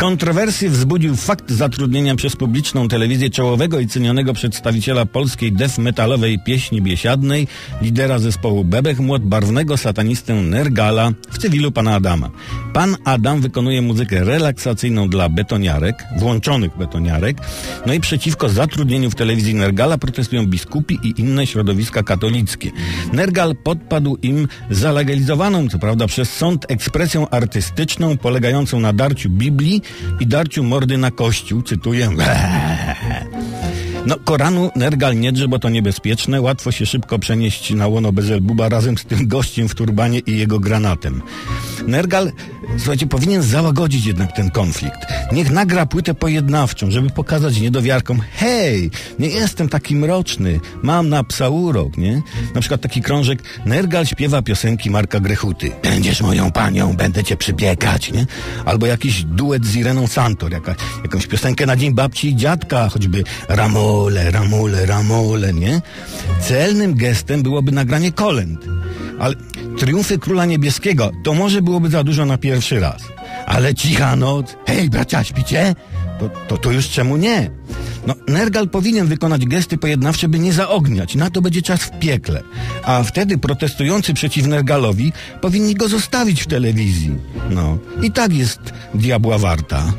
Kontrowersje wzbudził fakt zatrudnienia przez publiczną telewizję czołowego i cenionego przedstawiciela polskiej death metalowej pieśni biesiadnej, lidera zespołu Bebech Młot, barwnego satanistę Nergala w cywilu pana Adama. Pan Adam wykonuje muzykę relaksacyjną dla betoniarek, włączonych betoniarek, no i przeciwko zatrudnieniu w telewizji Nergala protestują biskupi i inne środowiska katolickie. Nergal podpadł im zalegalizowaną, co prawda przez sąd, ekspresją artystyczną polegającą na darciu Biblii i darciu mordy na kościół, cytuję. No, Koranu Nergal nie drze, bo to niebezpieczne. Łatwo się szybko przenieść na łono Bezelbuba razem z tym gościem w turbanie i jego granatem. Nergal, słuchajcie, powinien załagodzić jednak ten konflikt. Niech nagra płytę pojednawczą, żeby pokazać niedowiarkom, hej, nie jestem taki mroczny, mam na psa urok, nie? Na przykład taki krążek, Nergal śpiewa piosenki Marka Grechuty. Będziesz moją panią, będę cię przypiekać, nie? Albo jakiś duet z Ireną Santor, jaka, jakąś piosenkę na dzień babci i dziadka, choćby Ramole, Ramole, Ramole, nie? Celnym gestem byłoby nagranie kolęd. Ale triumfy Króla Niebieskiego to może byłoby za dużo na pierwszy raz. Ale cicha noc, hej bracia, śpicie? To, to, to już czemu nie? No, Nergal powinien wykonać gesty pojednawcze, by nie zaogniać. Na to będzie czas w piekle. A wtedy protestujący przeciw Nergalowi powinni go zostawić w telewizji. No, i tak jest diabła warta.